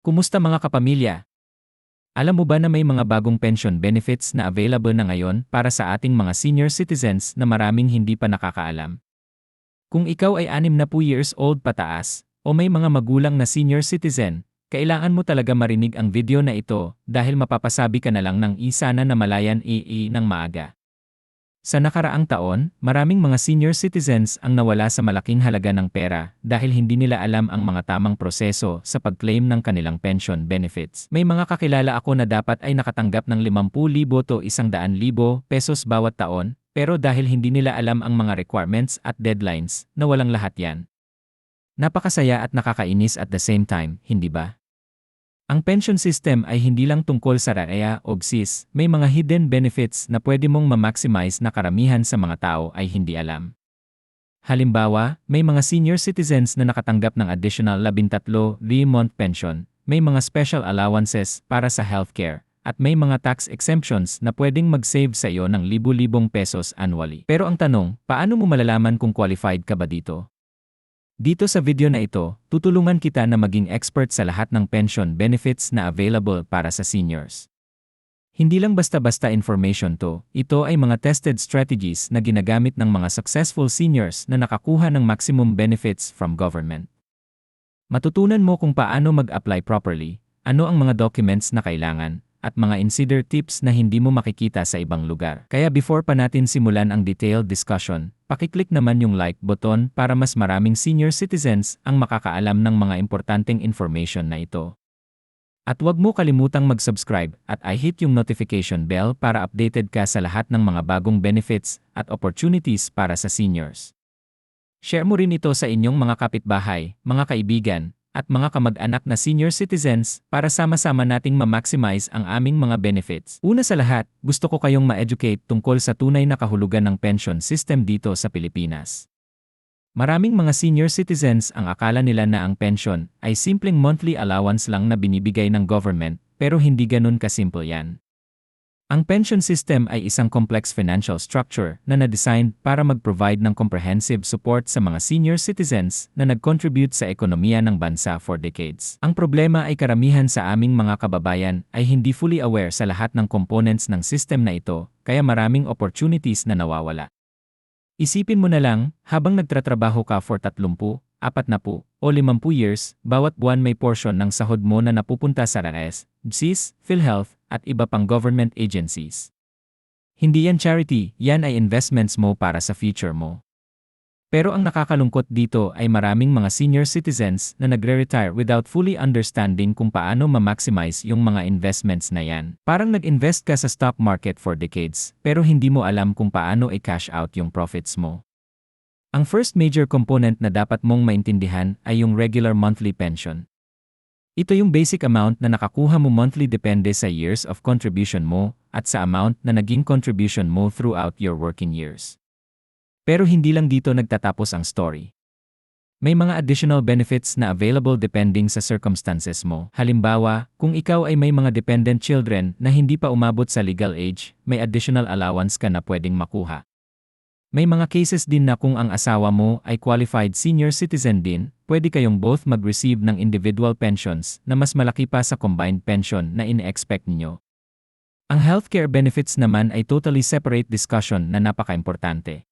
Kumusta mga kapamilya? Alam mo ba na may mga bagong pension benefits na available na ngayon para sa ating mga senior citizens na maraming hindi pa nakakaalam? Kung ikaw ay 6 na po years old pataas, o may mga magulang na senior citizen, kailangan mo talaga marinig ang video na ito dahil mapapasabi ka na lang ng isa na namalayan ii ng maaga. Sa nakaraang taon, maraming mga senior citizens ang nawala sa malaking halaga ng pera dahil hindi nila alam ang mga tamang proseso sa pag-claim ng kanilang pension benefits. May mga kakilala ako na dapat ay nakatanggap ng 50,000 to 100,000 pesos bawat taon, pero dahil hindi nila alam ang mga requirements at deadlines, nawalang lahat yan. Napakasaya at nakakainis at the same time, hindi ba? Ang pension system ay hindi lang tungkol sa RAEA o GSIS, may mga hidden benefits na pwede mong ma-maximize na karamihan sa mga tao ay hindi alam. Halimbawa, may mga senior citizens na nakatanggap ng additional 13 month pension, may mga special allowances para sa healthcare, at may mga tax exemptions na pwedeng mag-save sa iyo ng libu-libong pesos annually. Pero ang tanong, paano mo malalaman kung qualified ka ba dito? Dito sa video na ito, tutulungan kita na maging expert sa lahat ng pension benefits na available para sa seniors. Hindi lang basta-basta information to, ito ay mga tested strategies na ginagamit ng mga successful seniors na nakakuha ng maximum benefits from government. Matutunan mo kung paano mag-apply properly, ano ang mga documents na kailangan, at mga insider tips na hindi mo makikita sa ibang lugar. Kaya before pa natin simulan ang detailed discussion, pakiclick naman yung like button para mas maraming senior citizens ang makakaalam ng mga importanteng information na ito. At huwag mo kalimutang mag-subscribe at i-hit yung notification bell para updated ka sa lahat ng mga bagong benefits at opportunities para sa seniors. Share mo rin ito sa inyong mga kapitbahay, mga kaibigan, at mga kamag-anak na senior citizens para sama-sama nating ma-maximize ang aming mga benefits. Una sa lahat, gusto ko kayong ma-educate tungkol sa tunay na kahulugan ng pension system dito sa Pilipinas. Maraming mga senior citizens ang akala nila na ang pension ay simpleng monthly allowance lang na binibigay ng government pero hindi ganun kasimple yan. Ang pension system ay isang complex financial structure na na-design para mag-provide ng comprehensive support sa mga senior citizens na nag-contribute sa ekonomiya ng bansa for decades. Ang problema ay karamihan sa aming mga kababayan ay hindi fully aware sa lahat ng components ng system na ito, kaya maraming opportunities na nawawala. Isipin mo na lang, habang nagtratrabaho ka for 30, 40, o 50 years, bawat buwan may portion ng sahod mo na napupunta sa RAS, BSIS, PhilHealth, at iba pang government agencies. Hindi yan charity, yan ay investments mo para sa future mo. Pero ang nakakalungkot dito ay maraming mga senior citizens na nagre-retire without fully understanding kung paano ma-maximize yung mga investments na yan. Parang nag-invest ka sa stock market for decades, pero hindi mo alam kung paano i-cash out yung profits mo. Ang first major component na dapat mong maintindihan ay yung regular monthly pension. Ito yung basic amount na nakakuha mo monthly depende sa years of contribution mo at sa amount na naging contribution mo throughout your working years. Pero hindi lang dito nagtatapos ang story. May mga additional benefits na available depending sa circumstances mo. Halimbawa, kung ikaw ay may mga dependent children na hindi pa umabot sa legal age, may additional allowance ka na pwedeng makuha. May mga cases din na kung ang asawa mo ay qualified senior citizen din, pwede kayong both mag-receive ng individual pensions na mas malaki pa sa combined pension na ine-expect niyo. Ang healthcare benefits naman ay totally separate discussion na napaka-importante.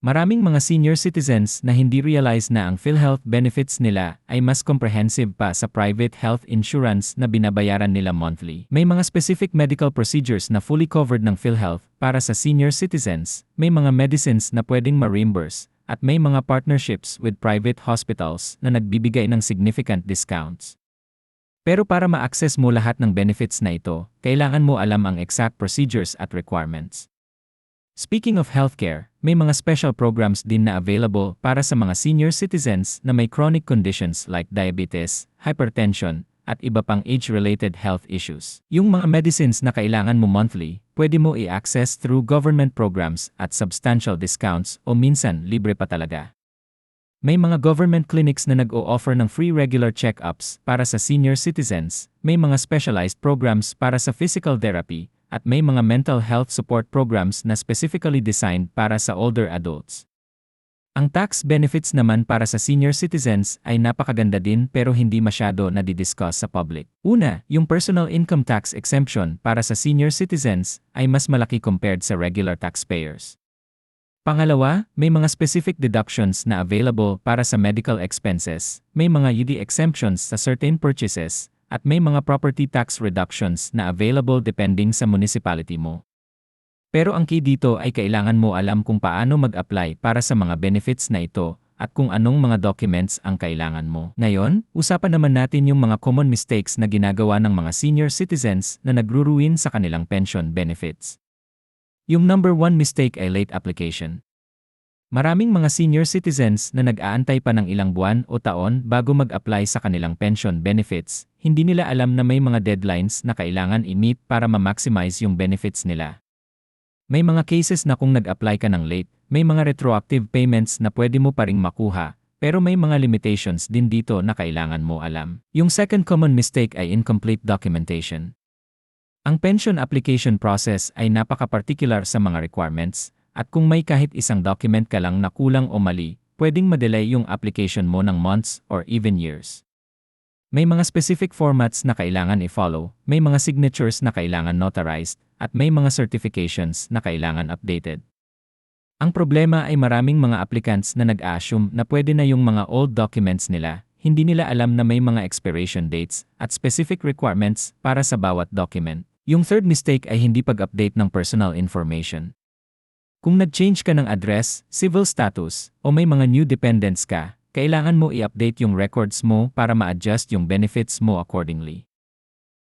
Maraming mga senior citizens na hindi realize na ang PhilHealth benefits nila ay mas comprehensive pa sa private health insurance na binabayaran nila monthly. May mga specific medical procedures na fully covered ng PhilHealth para sa senior citizens, may mga medicines na pwedeng ma-reimburse, at may mga partnerships with private hospitals na nagbibigay ng significant discounts. Pero para ma-access mo lahat ng benefits na ito, kailangan mo alam ang exact procedures at requirements. Speaking of healthcare, may mga special programs din na available para sa mga senior citizens na may chronic conditions like diabetes, hypertension, at iba pang age-related health issues. Yung mga medicines na kailangan mo monthly, pwede mo i-access through government programs at substantial discounts o minsan libre pa talaga. May mga government clinics na nag-o-offer ng free regular check-ups para sa senior citizens, may mga specialized programs para sa physical therapy, at may mga mental health support programs na specifically designed para sa older adults. Ang tax benefits naman para sa senior citizens ay napakaganda din pero hindi masyado na didiscuss sa public. Una, yung personal income tax exemption para sa senior citizens ay mas malaki compared sa regular taxpayers. Pangalawa, may mga specific deductions na available para sa medical expenses, may mga UD exemptions sa certain purchases, at may mga property tax reductions na available depending sa municipality mo. Pero ang key dito ay kailangan mo alam kung paano mag-apply para sa mga benefits na ito at kung anong mga documents ang kailangan mo. Ngayon, usapan naman natin yung mga common mistakes na ginagawa ng mga senior citizens na nagruruin sa kanilang pension benefits. Yung number one mistake ay late application. Maraming mga senior citizens na nag-aantay pa ng ilang buwan o taon bago mag-apply sa kanilang pension benefits, hindi nila alam na may mga deadlines na kailangan i-meet para ma-maximize yung benefits nila. May mga cases na kung nag-apply ka ng late, may mga retroactive payments na pwede mo pa ring makuha, pero may mga limitations din dito na kailangan mo alam. Yung second common mistake ay incomplete documentation. Ang pension application process ay napaka-particular sa mga requirements, at kung may kahit isang document ka lang na kulang o mali, pwedeng madelay yung application mo ng months or even years. May mga specific formats na kailangan i-follow, may mga signatures na kailangan notarized, at may mga certifications na kailangan updated. Ang problema ay maraming mga applicants na nag-assume na pwede na yung mga old documents nila, hindi nila alam na may mga expiration dates at specific requirements para sa bawat document. Yung third mistake ay hindi pag-update ng personal information. Kung nag-change ka ng address, civil status, o may mga new dependents ka, kailangan mo i-update yung records mo para ma-adjust yung benefits mo accordingly.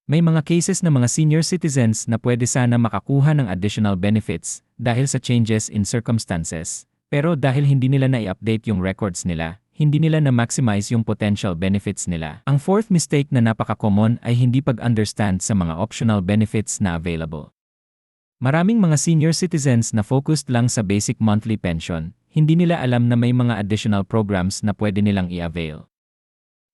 May mga cases na mga senior citizens na pwede sana makakuha ng additional benefits dahil sa changes in circumstances, pero dahil hindi nila na-update yung records nila, hindi nila na-maximize yung potential benefits nila. Ang fourth mistake na napaka-common ay hindi pag-understand sa mga optional benefits na available. Maraming mga senior citizens na focused lang sa basic monthly pension, hindi nila alam na may mga additional programs na pwede nilang i-avail.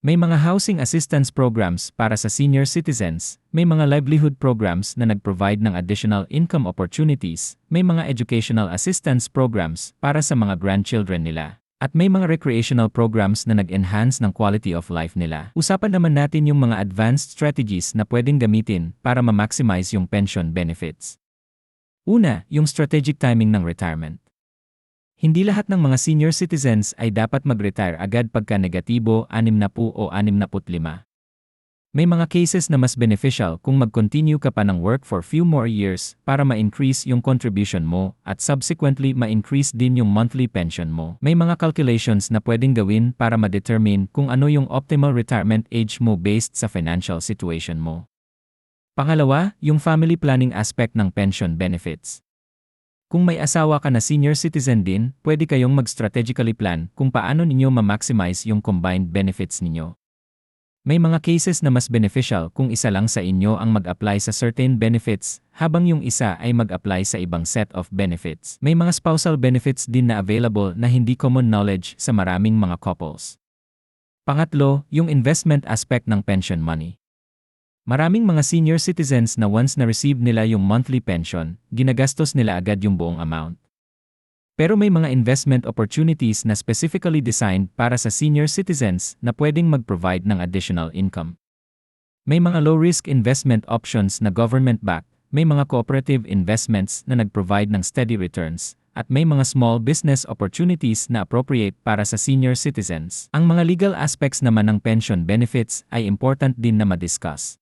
May mga housing assistance programs para sa senior citizens, may mga livelihood programs na nag-provide ng additional income opportunities, may mga educational assistance programs para sa mga grandchildren nila, at may mga recreational programs na nag-enhance ng quality of life nila. Usapan naman natin yung mga advanced strategies na pwedeng gamitin para ma-maximize yung pension benefits. Una, yung strategic timing ng retirement. Hindi lahat ng mga senior citizens ay dapat mag-retire agad pagka negatibo 60 o 65. May mga cases na mas beneficial kung mag-continue ka pa ng work for few more years para ma-increase yung contribution mo at subsequently ma-increase din yung monthly pension mo. May mga calculations na pwedeng gawin para ma-determine kung ano yung optimal retirement age mo based sa financial situation mo. Pangalawa, yung family planning aspect ng pension benefits. Kung may asawa ka na senior citizen din, pwede kayong mag-strategically plan kung paano ninyo ma-maximize yung combined benefits ninyo. May mga cases na mas beneficial kung isa lang sa inyo ang mag-apply sa certain benefits, habang yung isa ay mag-apply sa ibang set of benefits. May mga spousal benefits din na available na hindi common knowledge sa maraming mga couples. Pangatlo, yung investment aspect ng pension money. Maraming mga senior citizens na once na-receive nila yung monthly pension, ginagastos nila agad yung buong amount. Pero may mga investment opportunities na specifically designed para sa senior citizens na pwedeng mag-provide ng additional income. May mga low-risk investment options na government-backed, may mga cooperative investments na nag-provide ng steady returns, at may mga small business opportunities na appropriate para sa senior citizens. Ang mga legal aspects naman ng pension benefits ay important din na madiscuss.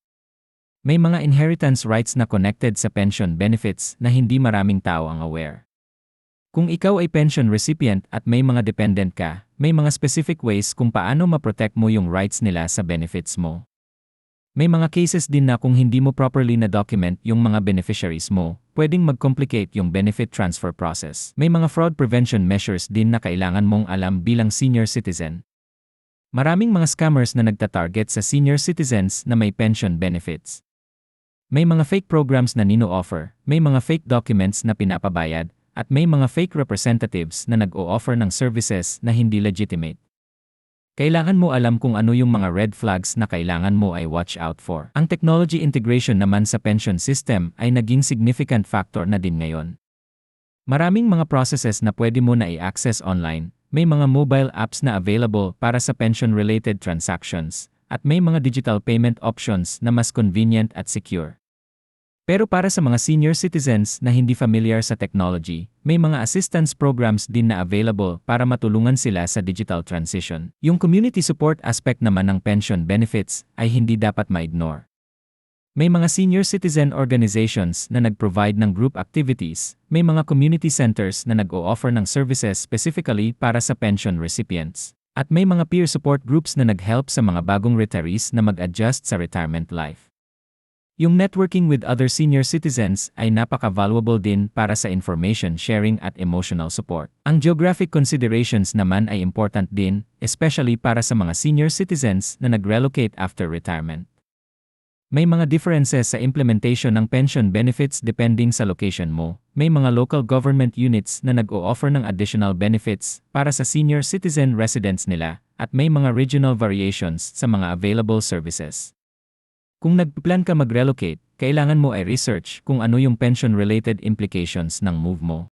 May mga inheritance rights na connected sa pension benefits na hindi maraming tao ang aware. Kung ikaw ay pension recipient at may mga dependent ka, may mga specific ways kung paano ma-protect mo yung rights nila sa benefits mo. May mga cases din na kung hindi mo properly na document yung mga beneficiaries mo, pwedeng mag-complicate yung benefit transfer process. May mga fraud prevention measures din na kailangan mong alam bilang senior citizen. Maraming mga scammers na nagta-target sa senior citizens na may pension benefits. May mga fake programs na nino-offer, may mga fake documents na pinapabayad, at may mga fake representatives na nag-o-offer ng services na hindi legitimate. Kailangan mo alam kung ano yung mga red flags na kailangan mo ay watch out for. Ang technology integration naman sa pension system ay naging significant factor na din ngayon. Maraming mga processes na pwede mo na i-access online, may mga mobile apps na available para sa pension-related transactions, at may mga digital payment options na mas convenient at secure. Pero para sa mga senior citizens na hindi familiar sa technology, may mga assistance programs din na available para matulungan sila sa digital transition. Yung community support aspect naman ng pension benefits ay hindi dapat ma-ignore. May mga senior citizen organizations na nag-provide ng group activities, may mga community centers na nag-o-offer ng services specifically para sa pension recipients, at may mga peer support groups na nag-help sa mga bagong retirees na mag-adjust sa retirement life. Yung networking with other senior citizens ay napaka-valuable din para sa information sharing at emotional support. Ang geographic considerations naman ay important din, especially para sa mga senior citizens na nag-relocate after retirement. May mga differences sa implementation ng pension benefits depending sa location mo. May mga local government units na nag-o-offer ng additional benefits para sa senior citizen residents nila, at may mga regional variations sa mga available services. Kung nagplan ka mag-relocate, kailangan mo ay research kung ano yung pension-related implications ng move mo.